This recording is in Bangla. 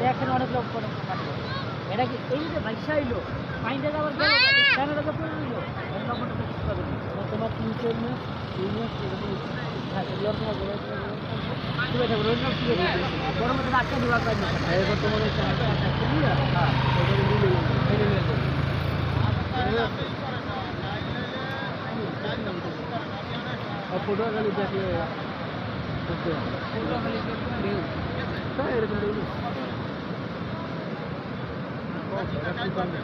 দেখেন অনেক লোক করে এটা কি এই যে ভাইসা এলো পাইনটা আবার গেল পড়ে নম্বরটা তো ঠিক পাবে তোমার তিন চার মাস তিন মাস হ্যাঁ হ্যাঁ মেনে ফটো খালি। হ্যাঁ, এরকম কি করবে?